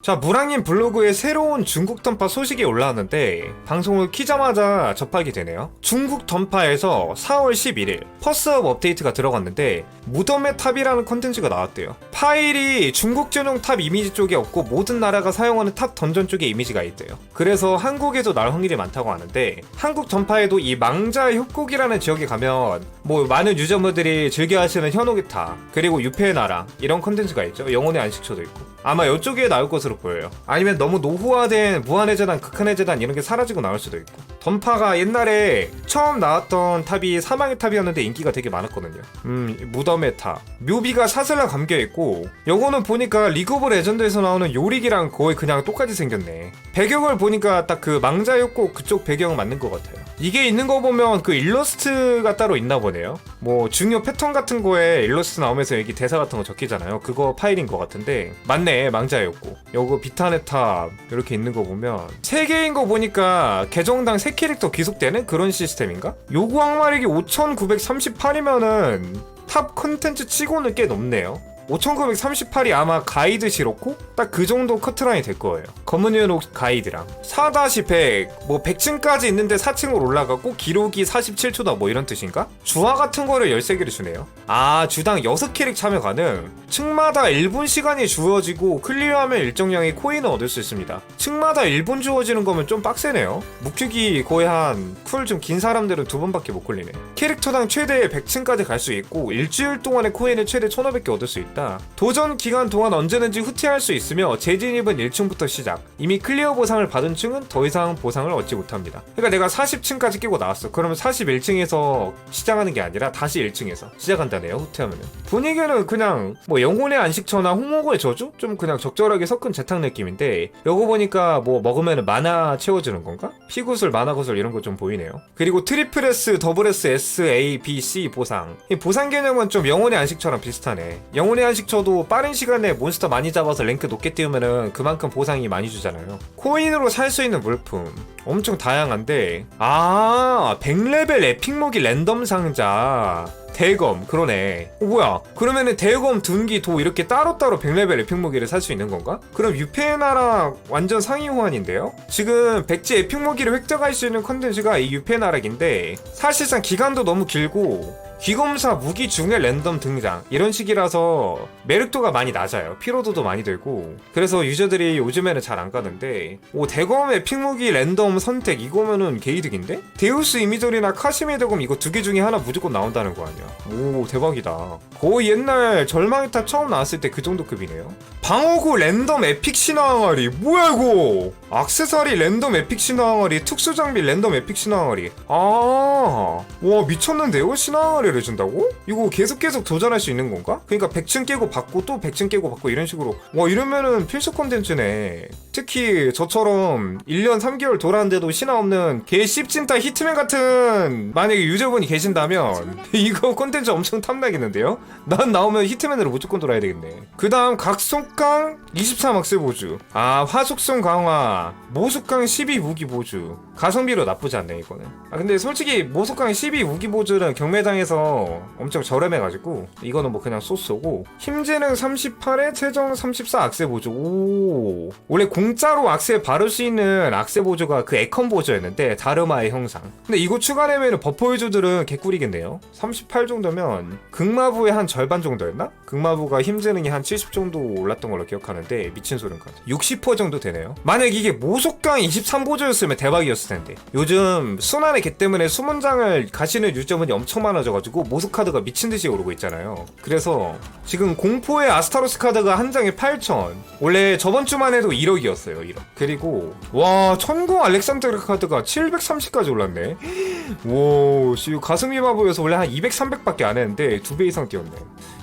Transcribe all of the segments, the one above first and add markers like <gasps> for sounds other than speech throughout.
자, 무랑님 블로그에 새로운 중국 던파 소식이 올라왔는데 방송을 키자마자 접하게 되네요. 중국 던파에서 4월 11일 퍼스업 업데이트가 들어갔는데 무덤의 탑이라는 컨텐츠가 나왔대요. 파일이 중국 전용 탑 이미지 쪽에 없고 모든 나라가 사용하는 탑 던전 쪽에 이미지가 있대요. 그래서 한국에도 나올 확률이 많다고 하는데 한국 던파에도 이 망자 협곡이라는 지역에 가면 뭐 많은 유저분들이 즐겨 하시는 현혹의 탑 그리고 유패의 나라 이런 컨텐츠가 있죠. 영혼의 안식처도 있고 아마 이쪽에 나올 것으로 보여요. 아니면 너무 노후화된 무한의 재단, 극한의 재단 이런 게 사라지고 나올 수도 있고. 던파가 옛날에 처음 나왔던 탑이 사망의 탑이었는데 인기가 되게 많았거든요. 음, 이 무덤의 탑. 묘비가 사슬랑 감겨 있고, 요거는 보니까 리그 오브 레전드에서 나오는 요릭이랑 거의 그냥 똑같이 생겼네. 배경을 보니까 딱 그 망자였고 그쪽 배경 맞는 것 같아요. 이게 있는 거 보면 그 일러스트가 따로 있나 보네요. 뭐 중요 패턴 같은 거에 일러스트 나오면서 여기 대사 같은 거 적히잖아요. 그거 파일인 것 같은데 맞네 망자였고 요거 비타네 탑 이렇게 있는 거 보면 세 개인 거 보니까 계정당 세 캐릭터 귀속되는 그런 시스템인가? 요구 항마력이 5,938이면은 탑 컨텐츠 치고는 꽤 높네요. 5938이 아마 가이드 시로코? 딱 그 정도 커트라인이 될 거예요. 검은 유혹 가이드랑 4-100, 뭐 100층까지 있는데 4층으로 올라가고 기록이 47초다 뭐 이런 뜻인가? 주화 같은 거를 13개를 주네요. 아, 주당 6캐릭 참여 가능. 층마다 1분 시간이 주어지고 클리어하면 일정량의 코인을 얻을 수 있습니다. 층마다 1분 주어지는 거면 좀 빡세네요. 묵직이 거의 한 쿨 좀 긴 사람들은 두 번밖에 못 걸리네. 캐릭터당 최대 100층까지 갈 수 있고 일주일 동안의 코인을 최대 1500개 얻을 수 있다. 도전 기간 동안 언제든지 후퇴할 수 있으며 재진입은 1층부터 시작. 이미 클리어 보상을 받은 층은 더 이상 보상을 얻지 못합니다. 그러니까 내가 40층까지 끼고 나왔어. 그러면 41층에서 시작하는 게 아니라 다시 1층에서 시작한다네요. 후퇴하면은. 분위기는 그냥 뭐 영혼의 안식처나 홍목의 저주? 좀 그냥 적절하게 섞은 재탕 느낌인데 요거 보니까 뭐 먹으면 만화 채워주는 건가? 피구술, 만화구슬 이런 거 좀 보이네요. 그리고 트리플 S, 더블 S, S, A, B, C 보상. 이 보상 개념은 좀 영혼의 안식처랑 비슷하네. 영혼의 안식처도 빠른 시간에 몬스터 많이 잡아서 랭크 높게 띄우면은 그만큼 보상이 많이 주잖아요. 코인으로 살 수 있는 물품. 엄청 다양한데 아 100레벨 에픽목이 랜덤 상자 대검 그러네 어 뭐야 그러면은 대검 둔기 도 이렇게 따로따로 100레벨 에픽 무기를 살 수 있는 건가? 그럼 유페나랑 완전 상위 호환인데요? 지금 백지 에픽 무기를 획득할 수 있는 컨텐츠가 이 유페나락인데 사실상 기간도 너무 길고 귀검사 무기 중에 랜덤 등장. 이런 식이라서 매력도가 많이 낮아요. 피로도도 많이 들고. 그래서 유저들이 요즘에는 잘 안 가는데 오 대검의 픽무기 랜덤 선택 이거면은 게이득인데? 데우스 이미돌이나 카시메 대검 이거 두 개 중에 하나 무조건 나온다는 거 아니야? 오 대박이다. 거의 옛날 절망의 탑 처음 나왔을 때 그 정도 급이네요. 방어구 랜덤 에픽 신화항아리. 뭐야 이거? 악세사리 랜덤 에픽 신화항아리 특수장비 랜덤 에픽 신화항아리. 아와 미쳤는데요? 신화항아리 를 준다고? 이거 계속 계속 도전할 수 있는 건가? 그러니까 100층 깨고 받고 또 100층 깨고 받고 이런 식으로. 와 이러면은 필수 콘텐츠네. 특히 저처럼 1년 3개월 돌았는데도 신화 없는 개 씹진타 히트맨 같은 만약에 유저분이 계신다면 <laughs> 이거 콘텐츠 엄청 탐나겠는데요? 난 나오면 히트맨으로 무조건 돌아야 되겠네. 그 다음 각속강 23 악세 보주. 아 화속성 강화. 모속강 12 무기 보주. 가성비로 나쁘지 않네 이거는. 아 근데 솔직히 모속강 12 무기 보주는 경매장에서 엄청 저렴해가지고 이거는 뭐 그냥 소스고 힘재능 38에 최종 34 악세 보조. 오. 원래 공짜로 악세 바를 수 있는 악세 보조가 그 에컨 보조였는데 다르마의 형상. 근데 이거 추가되면 버퍼 유저들은 개꿀이겠네요. 38 정도면 극마부의 한 절반 정도였나? 극마부가 힘재능이 한 70 정도 올랐던 걸로 기억하는데 미친 소름 같아 60% 정도 되네요. 만약 이게 모속강 23 보조였으면 대박이었을 텐데. 요즘 순환의 개 때문에 수문장을 가시는 유저분이 엄청 많아져가지고 모속 카드가 미친 듯이 오르고 있잖아요. 그래서 지금 공포의 아스타로스 카드가 한 장에 8천. 원래 저번 주만 해도 1억이었어요. 1억. 그리고 와 천공 알렉산드르 카드가 730까지 올랐네. <gasps> 오, 씨 가슴이 마법에서 원래 한 200, 300밖에 안 했는데 두 배 이상 뛰었네.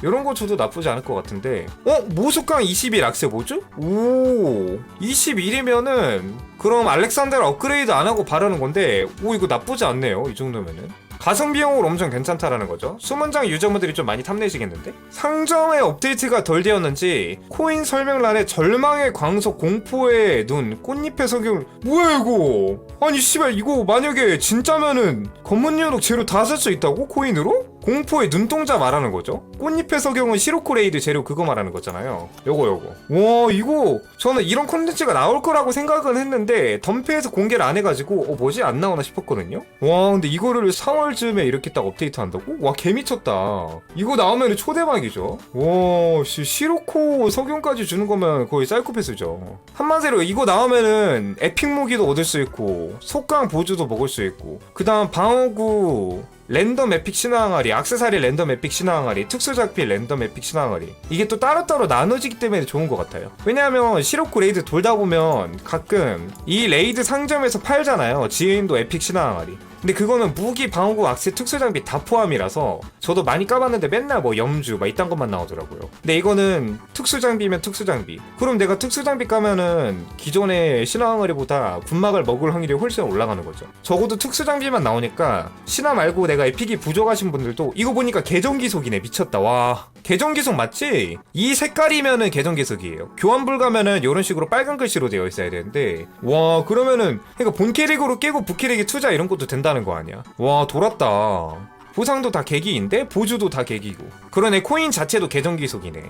이런 거 줘도 나쁘지 않을 것 같은데. 어? 모속강 21 악세 뭐죠? 오, 21이면은 그럼 알렉산드를 업그레이드 안 하고 바르는 건데, 오 이거 나쁘지 않네요. 이 정도면은. 가성 비용으로 엄청 괜찮다라는 거죠. 수문장 유저분들이 좀 많이 탐내시겠는데? 상점의 업데이트가 덜 되었는지 코인 설명란에 절망의 광석 공포의 눈 꽃잎의 석유 뭐야 이거? 아니 씨발 이거 만약에 진짜면은 검은 연옥 재료 다 살 수 있다고 코인으로? 공포의 눈동자 말하는 거죠. 꽃잎의 석영은 시로코레이드 재료 그거 말하는 거잖아요. 요거 요거. 와 이거 저는 이런 콘텐츠가 나올 거라고 생각은 했는데 덤페에서 공개를 안 해가지고 어 뭐지 안 나오나 싶었거든요. 와 근데 이거를 4월쯤에 이렇게 딱 업데이트 한다고? 와 개미쳤다. 이거 나오면 초대박이죠. 와 씨, 시로코 석영까지 주는 거면 거의 사이코패스죠. 한마디로 이거 나오면은 에픽 무기도 얻을 수 있고 속강 보주도 먹을 수 있고 그 다음 방어구 랜덤 에픽 신화 항아리, 악세사리 랜덤 에픽 신화 항아리, 특수 작필 랜덤 에픽 신화 항아리. 이게 또 따로따로 나눠지기 때문에 좋은 것 같아요. 왜냐하면 시로코 레이드 돌다 보면 가끔 이 레이드 상점에서 팔잖아요. 지인도 에픽 신화 항아리 근데 그거는 무기, 방어구, 악세, 특수장비 다 포함이라서 저도 많이 까봤는데 맨날 뭐 염주 막 이딴 것만 나오더라고요. 근데 이거는 특수장비면 특수장비. 그럼 내가 특수장비 까면은 기존의 신화항아리보다 분막을 먹을 확률이 훨씬 올라가는 거죠. 적어도 특수장비만 나오니까 신화 말고 내가 에픽이 부족하신 분들도 이거 보니까 계정기속이네. 미쳤다. 와 계정기속 맞지? 이 색깔이면은 계정기속이에요. 교환 불 가면은 이런 식으로 빨간 글씨로 되어 있어야 되는데 와 그러면은 그러니까 본 캐릭으로 깨고 부캐릭에 투자 이런 것도 된다는 거 아니야? 와 돌았다. 보상도 다 계기인데 보주도 다 계기고. 그러네 코인 자체도 계정기속이네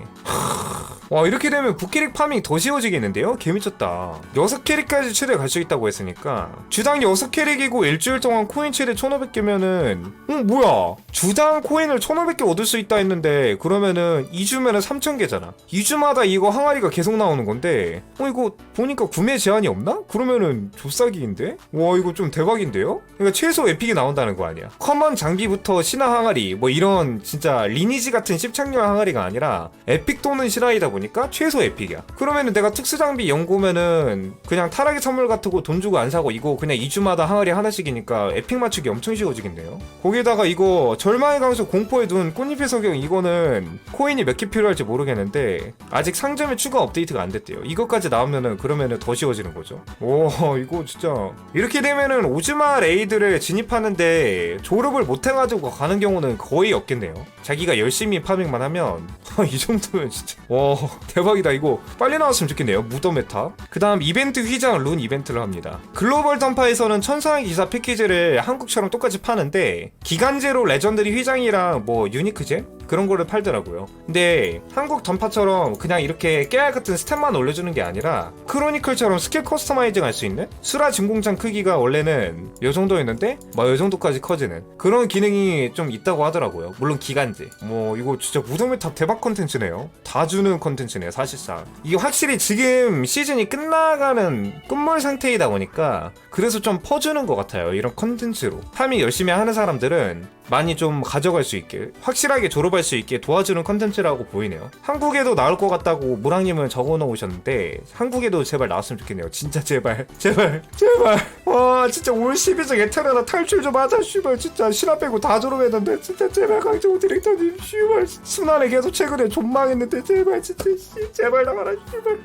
와 이렇게 되면 부캐릭 파밍 더 쉬워지겠는데요? 개미쳤다 6캐릭까지 최대 갈 수 있다고 했으니까 주당 6캐릭이고 일주일 동안 코인 최대 1500개면은 응 뭐야 주당 코인을 1500개 얻을 수 있다 했는데 그러면은 2주면은 3000개잖아 2주마다 이거 항아리가 계속 나오는 건데 어 이거 보니까 구매 제한이 없나? 그러면은 조싸기인데? 와 이거 좀 대박인데요? 그러니까 최소 에픽이 나온다는 거 아니야 커먼 장비부터 신화 항아리 뭐 이런 진짜 리니지 같은 씹착용 항아리가 아니라 에픽 또는 신화이다 보니까 최소 에픽이야. 그러면은 내가 특수 장비 연구면은 그냥 타락의 선물 같은 거 돈 주고 안 사고 이거 그냥 2주마다 항아리 하나씩이니까 에픽 맞추기 엄청 쉬워지겠네요. 거기다가 이거 절망의 강수 공포의 눈 꽃잎의 석영 이거는 코인이 몇 개 필요할지 모르겠는데 아직 상점에 추가 업데이트가 안 됐대요. 이것까지 나오면은 그러면은 더 쉬워지는 거죠. 오 <laughs> 이거 진짜. 이렇게 되면은 오즈마 레이드를 진입하는데 졸업을 못 해가지고 가는 경우는 거의 없겠네요. 자기가 열심히 파밍만 하면 <laughs> 이 정도면 진짜. 와 <laughs> 대박이다 이거. 빨리 나왔으면 좋겠네요. 무덤 메타. 그 다음 이벤트 휘장 룬 이벤트를 합니다. 글로벌 던파에서는 천상의 기사 패키지를 한국처럼 똑같이 파는데 기간제로 레전드리 휘장이랑 뭐 유니크제 그런 거를 팔더라고요. 근데 한국 던파처럼 그냥 이렇게 깨알 같은 스탯만 올려주는 게 아니라 크로니클처럼 스킬 커스터마이징 할 수 있는 수라 진공창 크기가 원래는 요 정도였는데 뭐요 정도까지 커지는 그런 기능이 좀 있다고 하더라고요. 물론 기간제. 뭐 이거 진짜 무덤의 탑 대박 컨텐츠네요. 다 주는 컨텐츠네요 사실상. 이게 확실히 지금 시즌이 끝나가는 끝물 상태이다 보니까 그래서 좀 퍼주는 것 같아요 이런 컨텐츠로. 파밍 열심히 하는 사람들은 많이 좀 가져갈 수 있게 확실하게 졸업할 수 있게 도와주는 컨텐츠라고 보이네요. 한국에도 나올 것 같다고 무랑님은 적어 놓으셨는데 한국에도 제발 나왔으면 좋겠네요. 진짜 제발 <laughs> 제발 제발. 와 진짜 올 12정 에테르나 탈출 좀 하자 씨발. 진짜 신화 빼고 다 졸업했는데 진짜 제발 강정호 디렉터님 씨발. 순환에 계속 최근에 존망했는데 제발 진짜 씨 제발 나와라 씨발